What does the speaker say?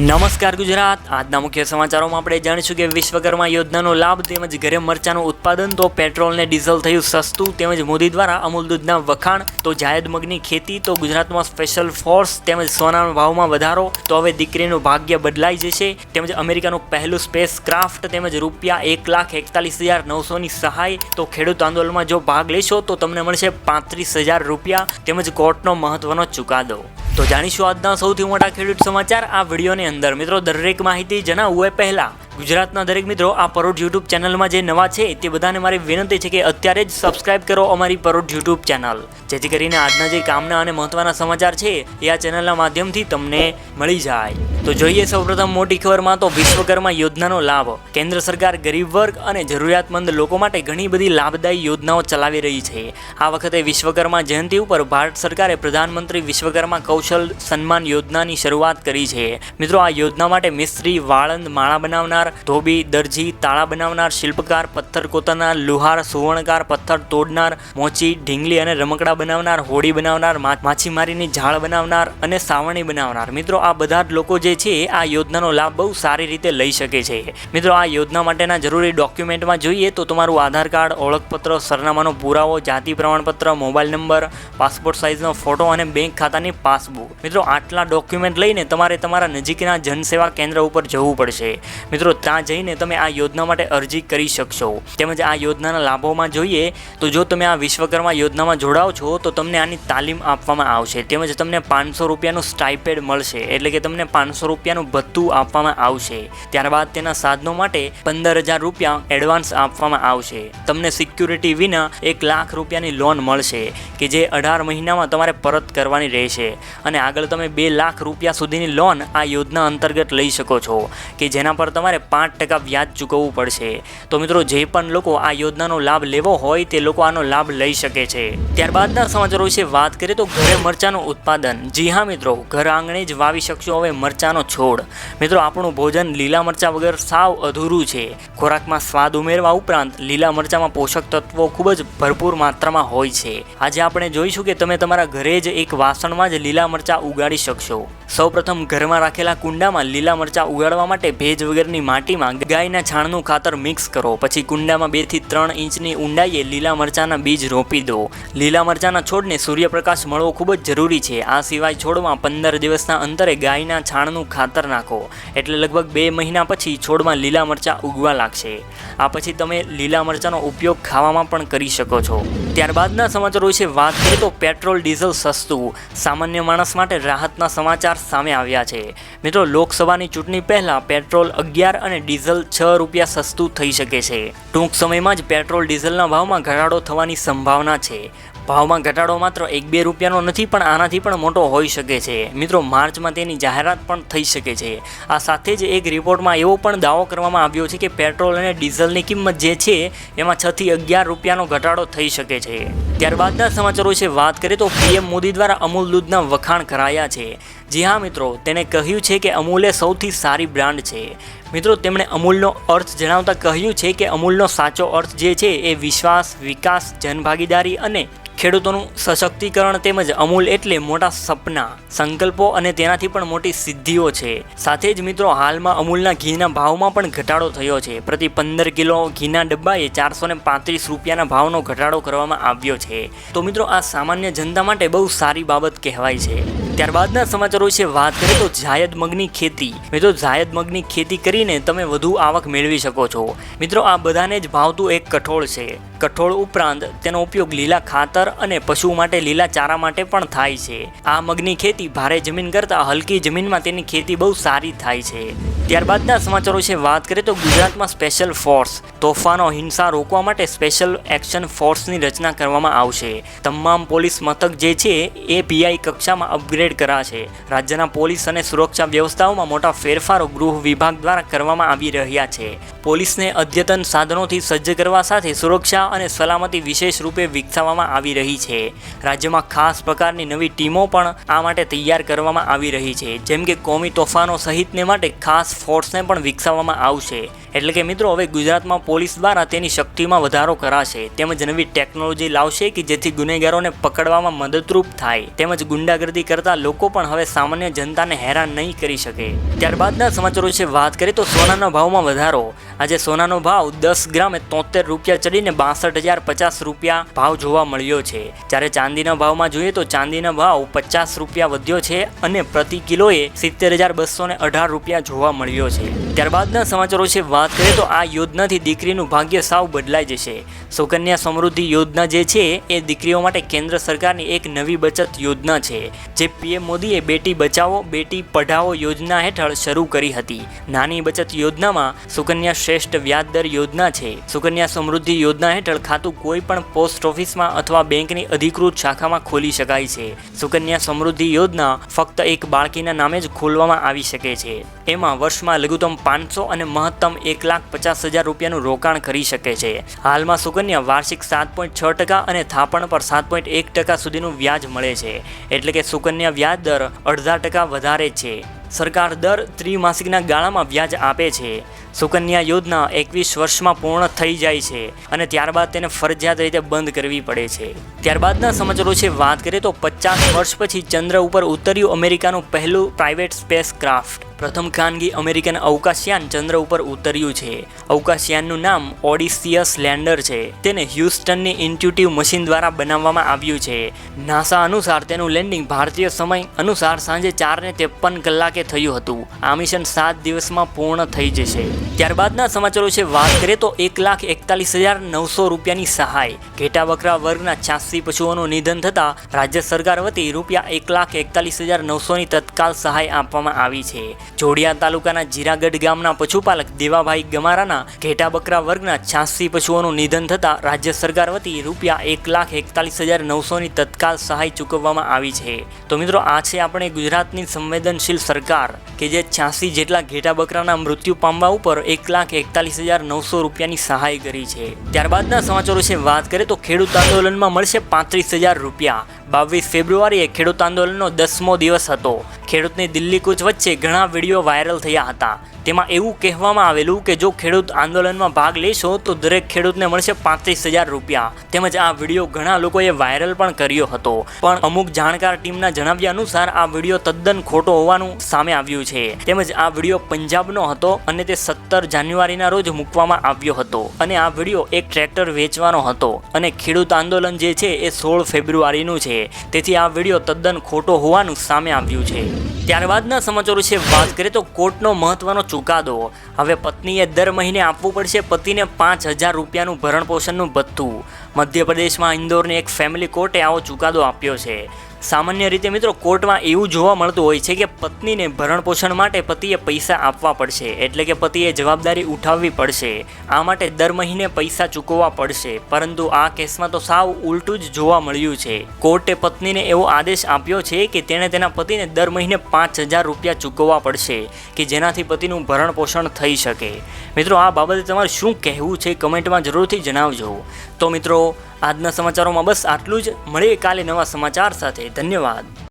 નમસ્કાર ગુજરાત. આજના મુખ્ય સમાચારોમાં આપણે જાણીશું કે વિશ્વકર્મા યોજનાનો લાભ તેમજ ઘરે મરચાનું ઉત્પાદન, તો પેટ્રોલ ને ડીઝલ થયું સસ્તું, તેમજ મોદી દ્વારા અમૂલ દૂધના વખાણ, તો જાયદ મગની ખેતી, તો ગુજરાતમાં સ્પેશિયલ ફોર્સ, તેમજ સોનાના ભાવમાં વધારો, તો હવે દીકરીનું ભાગ્ય બદલાઈ જશે, તેમજ અમેરિકાનું પહેલું સ્પેસ ક્રાફ્ટ તેમજ રૂપિયા એક લાખ એકતાલીસ હજાર નવસોની સહાય, તો ખેડૂત આંદોલનમાં જો ભાગ લેશો, તો તમને મળશે પાંત્રીસ હજાર રૂપિયા, તેમજ કોર્ટનો મહત્વનો ચુકાદો. તો જાણીશું આજના સૌથી મોટા ખેડૂત સમાચાર આ વિડીયોની અંદર. મિત્રો, દરેક માહિતી જણાવવું એ પહેલા ગુજરાતના દરેક મિત્રો, આ પરોઢ યુટ્યુબ ચેનલમાં જે નવા છે, તે બધાને મારી વિનંતી છે કે અત્યારે જ સબસ્ક્રાઇબ કરો અમારી પરોઢ યુટ્યુબ ચેનલ. જેથી કરીને આજના જે કામના અને મહત્વના સમાચાર છે, એ આ ચેનલના માધ્યમથી તમને મળી જાય. તો જોઈએ સૌપ્રથમ મોટી ખબરમાં તો વિશ્વકર્મા યોજનાનો લાભ. કેન્દ્ર સરકાર ગરીબ વર્ગ અને જરૂરિયાતમંદ લોકો માટે ઘણી બધી લાભદાયી યોજનાઓ ચલાવી રહી છે. આ વખતે વિશ્વકર્મા જયંતિ ઉપર ભારત સરકારે પ્રધાનમંત્રી વિશ્વકર્મા કૌશલ સન્માન યોજનાની શરૂઆત કરી છે. મિત્રો, આ યોજના માટે મિસ્ત્રી વાળંદ માળા બનાવનાર ધોબી, દરજી, તાળા બનાવનાર, શિલ્પકાર, પથ્થર કોતરનાર, લુહાર, સુવર્ણકાર, પથ્થર તોડનાર, મોચી, ઢીંગલી અને રમકડા બનાવનાર, હોડી બનાવનાર માછીમારીની ઝાળ બનાવનાર અને સાવરણી બનાવનાર. મિત્રો, આ બધા જ લોકો જે છે, આ યોજનાનો લાભ બહુ સારી રીતે લઈ શકે છે. મિત્રો, આ યોજના માટેના જરૂરી ડોક્યુમેન્ટમાં જોઈએ તો તમારું આધાર કાર્ડ, ઓળખપત્ર, સરનામાનો પુરાવો, જાતિ પ્રમાણપત્ર, મોબાઈલ નંબર, પાસપોર્ટ સાઇઝનો ફોટો અને બેંક ખાતાની પાસબુક. મિત્રો, આટલા ડોક્યુમેન્ટ લઈને તમારે તમારા નજીકના જનસેવા કેન્દ્ર ઉપર જવું પડશે. મિત્રો ત્યાં જઈને તમે આ યોજના માટે અરજી કરી શકશો. તેમજ આ યોજનાના લાભોમાં જોઈએ તો જો તમે આ વિશ્વકર્મા યોજનામાં જોડાઓ છો, તો તમને આની તાલીમ આપવામાં આવશે. તેમજ તમને પાંચસો રૂપિયાનું સ્ટાઇપેડ મળશે. એટલે કે તમને પાંચસો રૂપિયાનું ભથ્થું આપવામાં આવશે. ત્યારબાદ તેના સાધનો માટે પંદર હજાર રૂપિયા એડવાન્સ આપવામાં આવશે. તમને સિક્યુરિટી વિના એક લાખ રૂપિયાની લોન મળશે, કે જે અઢાર મહિનામાં તમારે પરત કરવાની રહેશે. અને આગળ તમે બે લાખ રૂપિયા સુધીની લોન આ યોજના અંતર્ગત લઈ શકો છો, કે જેના પર તમારે પાંચ ટકા વ્યાજ ચૂકવવું પડશે. તો મિત્રો, જે પણ લોકો આ યોજનાનો લાભ લેવો હોય, તે લોકો આનો લાભ લઈ શકે છે. ત્યારબાદના સમાચારો વિશે વાત કરીએ તો ઘરે મરચાનું ઉત્પાદન. જી હા મિત્રો, ઘર આંગણે જ વાવી શકશો હવે મરચાનો છોડ. મિત્રો, આપણું ભોજન લીલા મરચાં વગર સાવ અધૂરું છે. ખોરાકમાં સ્વાદ ઉમેરવા ઉપરાંત લીલા મરચામાં પોષક તત્વો ખૂબ જ ભરપૂર માત્રામાં હોય છે. આજે આપણે જોઈશું કે તમે તમારા ઘરે જ એક વાસણમાં જ લીલા મરચાં ઉગાડી શકશો. સૌપ્રથમ ઘરમાં રાખેલા કુંડામાં લીલા મરચા ઉગાડવા માટે ભેજ વગરની માટીમાં ગાયના છાણનું ખાતર મિક્સ કરો. પછી કુંડામાં બેથી ત્રણ ઇંચની ઊંડાઈએ લીલા મરચાના બીજ રોપી દો. લીલા મરચાના છોડને સૂર્યપ્રકાશ મળવો ખૂબ જ જરૂરી છે. આ સિવાય છોડમાં પંદર દિવસના અંતરે ગાયના છાણનું ખાતર નાખો. એટલે લગભગ બે મહિના પછી છોડમાં લીલા મરચાં ઉગવા લાગશે. આ પછી તમે લીલા મરચાંનો ઉપયોગ ખાવામાં પણ કરી શકો છો. ત્યારબાદના સમાચારો વિશે વાત કરીએ તો પેટ્રોલ ડીઝલ સસ્તું. સામાન્ય માણસ માટે રાહતના સમાચાર સામે આવ્યા છે. મિત્રો, લોકસભાની ચૂંટણી પહેલાં પેટ્રોલ અગિયાર અને ડીઝલ છ રૂપિયા સસ્તું થઈ શકે છે. ટૂંક સમયમાં જ પેટ્રોલ ડીઝલના ભાવમાં ઘટાડો થવાની સંભાવના છે. ભાવમાં ઘટાડો માત્ર એક બે રૂપિયાનો નથી, પણ આનાથી પણ મોટો હોઈ શકે છે. મિત્રો, માર્ચમાં તેની જાહેરાત પણ થઈ શકે છે. આ સાથે જ એક રિપોર્ટમાં એવો પણ દાવો કરવામાં આવ્યો છે કે પેટ્રોલ અને ડીઝલની કિંમત જે છે, એમાં છ થી અગિયાર રૂપિયાનો ઘટાડો થઈ શકે છે. ત્યારબાદના સમાચારો વિશે વાત કરીએ તો પીએમ મોદી દ્વારા અમૂલ દૂધના વખાણ કરાયા છે. જી હા, મિત્રો તેણે કહ્યું છે કે અમૂલ સૌથી સારી બ્રાન્ડ છે. મિત્રો, તેમણે અમૂલનો અર્થ જણાવતા કહ્યું છે કે અમૂલનો સાચો અર્થ જે છે એ વિશ્વાસ, વિકાસ, જનભાગીદારી અને ખેડૂતોનું સશક્તિકરણ તેમજ અમૂલ એટલે મોટા સપના, સંકલ્પો અને તેનાથી પણ મોટી સિદ્ધિઓ છે. સાથે જ મિત્રો, હાલમાં અમૂલના ઘીના ભાવમાં પણ ઘટાડો થયો છે. પ્રતિ પંદર કિલો ઘીના ડબ્બાએ ચારસો ને પાંત્રીસ રૂપિયાના ભાવનો ઘટાડો કરવામાં આવ્યો છે. તો મિત્રો, આ સામાન્ય જનતા માટે બહુ સારી બાબત કહેવાય છે. ત્યારબાદના સમાચારો વિશે વાત કરીએ તો જાયદ મગની ખેતી. મિત્રો જાયદ મગની ખેતી કરીને તમે વધુ આવક મેળવી શકો છો. મિત્રો, આ બધાને જ ભાવતું એક કઠોળ છે. કઠોળ ઉપરાંત તેનો ઉપયોગ લીલા ખાતર અને પશુ માટે લીલા ચારા માટે પણ થાય છે. આ મગની ખેતી ભારે જમીન કરતાં હલકી જમીનમાં તેની ખેતી બહુ સારી થાય છે. ત્યારબાદના સમાચારો છે વાત કરીએ તો ગુજરાતમાં સ્પેશિયલ ફોર્સ, તોફાનો, હિંસા રોકવા માટે સ્પેશિયલ એક્શન ફોર્સની રચના કરવામાં આવશે. તમામ પોલીસ મથક જે છે એ પીઆઈ કક્ષામાં અપગ્રેડ કરાશે. રાજ્યના પોલીસ અને સુરક્ષા વ્યવસ્થાઓમાં મોટા ફેરફારો ગૃહ વિભાગ દ્વારા કરવામાં આવી રહ્યા છે. પોલીસને અદ્યતન સાધનોથી સજ્જ કરવા સાથે સુરક્ષા અને સલામતી વિશેષ રૂપે વિકસાવવામાં આવી રહી છે. રાજ્યમાં ખાસ પ્રકારની નવી ટીમો પણ આ માટે તૈયાર કરવામાં આવી રહી છે. જેમ કે કોમી તોફાનો સહિતને માટે ખાસ ફોર્સને પણ વિકસાવવામાં આવશે. એટલે કે મિત્રો, હવે ગુજરાતમાં પોલીસ દ્વારા તેની શક્તિમાં વધારો કરાશે. તેમજ નવી ટેકનોલોજી લાવશે કે જેથી ગુનેગારોને પકડવામાં મદદરૂપ થાય. તેમજ ગુંડાગર્દી કરતા લોકો પણ હવે સામાન્ય જનતાને હેરાન નહીં કરી શકે. ત્યારબાદના સમાચારો વિશે વાત કરીએ તો સોનાના ભાવમાં વધારો. આજે સોનાનો ભાવ દસ ગ્રામે તોતેર રૂપિયા ચડીને બાસઠ હજાર પચાસ રૂપિયા ભાવ જોવા મળ્યો છે. જ્યારે ચાંદીના ભાવમાં જોઈએ તો ચાંદીના ભાવ પચાસ રૂપિયા વધ્યો છે અને પ્રતિ કિલોએ સિત્તેર હજાર બસો ને અઢાર રૂપિયા જોવા મળ્યો છે. ત્યારબાદના સમાચારો છે વાત કરીએ તો આ યોજનાથી દીકરીનું ભાગ્ય સાવ બદલાઈ જશે. સુકન્યા સમૃદ્ધિ યોજના જે છે એ દીકરીઓ માટે કેન્દ્ર સરકારની એક નવી બચત યોજના છે. જે પીએમ મોદીએ બેટી બચાવો, બેટી પઢાઓ યોજના હેઠળ શરૂ કરી હતી. નાની બચત યોજનામાં સુકન્યા શ્રેષ્ઠ વ્યાજ દર યોજના છે. સુકન્યા સમૃદ્ધિ યોજના હેઠળ ખાતું કોઈ પણ પોસ્ટ ઓફિસમાં અથવા બેંકની અધિકૃત શાખામાં ખોલી શકાય છે. સુકન્યા સમૃદ્ધિ યોજના ફક્ત એક બાળકીના નામે જ ખોલવામાં આવી શકે છે. એમાં વર્ષમાં લઘુત્તમ પાંચસો અને મહત્તમ એક લાખ પચાસ હજાર રૂપિયાનું રોકાણ કરી શકે છે. હાલમાં સુકન્યા વાર્ષિક સાત પોઈન્ટ છ ટકા અને થાપણ પર સાત પોઈન્ટ એક ટકા સુધીનું વ્યાજ મળે છે. એટલે કે સુકન્યા વ્યાજ દર અડધા ટકા વધારે છે. સરકાર દર ત્રિમાસિકના ગાળામાં વ્યાજ આપે છે. સુકન્યા યોજના એકવીસ વર્ષમાં પૂર્ણ થઈ જાય છે અને ત્યારબાદ તેને ફરજિયાત રીતે બંધ કરવી પડે છે. ત્યારબાદના સમાચારો છે વાત કરીએ તો પચાસ વર્ષ પછી ચંદ્ર ઉપર ઉતર્યું અમેરિકાનું પહેલું પ્રાઇવેટ સ્પેસ ક્રાફ્ટ પ્રથમ ખાનગી અમેરિકન અવકાશયાન ચંદ્ર ઉપર ઉતર્યું છે. અવકાશયાનનું નામ ઓડિસિયસ લેન્ડર છે. તેને હ્યુસ્ટનની ઇન્ટ્યુટિવ મશીન દ્વારા બનાવવામાં આવ્યું છે. નાસા અનુસાર તેનું લેન્ડિંગ ભારતીય સમય અનુસાર સાંજે ચારને ત્રેપન કલાકે થયું હતું. આ મિશન સાત દિવસમાં પૂર્ણ થઈ જશે. ત્યારબાદના સમાચારો છે વાત કરીએ તો એક લાખ એકતાલીસ હજાર નવસો રૂપિયાની સહાય. ઘેટા બકરા વર્ગના છ્યાસી પશુઓનું નિધન થતાં રાજ્ય સરકાર વતી રૂપિયા એક લાખ એકતાલીસ હજાર નવસોની તત્કાલ સહાય આપવામાં આવી છે. જોડિયા તાલુકાના જીરાગઢ ગામના પશુપાલક દેવાભાઈ ગમારાના ઘેટા બકરા વર્ગના છ્યાસી પશુઓનું નિધન થતાં રાજ્ય સરકાર વતી રૂપિયા એક લાખ એકતાલીસ હજાર નવસોની તત્કાલ સહાય ચૂકવવામાં આવી છે. તો મિત્રો, આ છે આપણે ગુજરાતની સંવેદનશીલ સરકાર કે જે છ્યાસી જેટલા ઘેટા બકરાના મૃત્યુ પામવા ઉપર એક લાખ એકતાલીસ હજાર નવસો રૂપિયાની સહાય કરી છે. ત્યારબાદના સમાચારો છે વાત કરીએ તો ખેડૂત આંદોલનમાં મળશે પાંત્રીસ હજાર રૂપિયા. બાવીસ ફેબ્રુઆરીએ ખેડૂત આંદોલનનો દસમો દિવસ હતો. ખેડૂતની દિલ્હી કૂચ વચ્ચે ઘણા વીડિયો વાયરલ થયા હતા. તેમાં એવું કહેવામાં આવેલું કે જો ખેડૂત આંદોલનમાં ભાગ લેશો, તો દરેક ખેડૂતને મળશે પાંત્રીસ હજાર રૂપિયા. તેમજ આ વીડિયો ઘણા લોકોએ વાયરલ પણ કર્યો હતો. પણ અમુક જાણકાર ટીમના જણાવ્યા અનુસાર આ વીડિયો તદ્દન ખોટો હોવાનું સામે આવ્યું છે. તેમજ આ વીડિયો પંજાબનો હતો અને તે સત્તર જાન્યુઆરીના રોજ મૂકવામાં આવ્યો હતો. અને આ વીડિયો એક ટ્રેક્ટર વેચવાનો હતો. અને ખેડૂત આંદોલન જે છે, એ સોળ ફેબ્રુઆરીનું છે. તેથી આ વીડિયો તદ્દન ખોટો હોવાનું સામે આવ્યું છે. ત્યારબાદના સમાચારો છે વાત કરીએ તો કોર્ટનો મહત્વનો ચુકાદો. હવે પત્નીએ દર મહિને આપવું પડશે પતિને પાંચ હજાર રૂપિયાનું ભરણપોષણનું ભથ્થું. મધ્યપ્રદેશમાં ઇન્દોરની એક ફેમિલી કોર્ટે આવો ચુકાદો આપ્યો છે. સામાન્ય રીતે મિત્રો કોર્ટમાં એવું જોવા મળતું હોય છે કે પત્નીને ભરણપોષણ માટે પતિએ પૈસા આપવા પડશે, એટલે કે પતિએ જવાબદારી ઉઠાવવી પડશે. આ માટે દર મહિને પૈસા ચૂકવવા પડશે, પરંતુ આ કેસમાં તો સાવ ઉલટું જ જોવા મળ્યું છે. કોર્ટે પત્નીને એવો આદેશ આપ્યો છે કે તેણે તેના પતિને દર મહિને પાંચ હજાર રૂપિયા ચૂકવવા પડશે, કે જેનાથી પતિનું ભરણપોષણ થઈ શકે. મિત્રો, આ બાબતે તમારે શું કહેવું છે કમેન્ટમાં જરૂરથી જણાવજો. તો મિત્રો આજના સમાચારોમાં બસ આટલું જ. મળીએ કાલે નવા સમાચાર સાથે. ધન્યવાદ.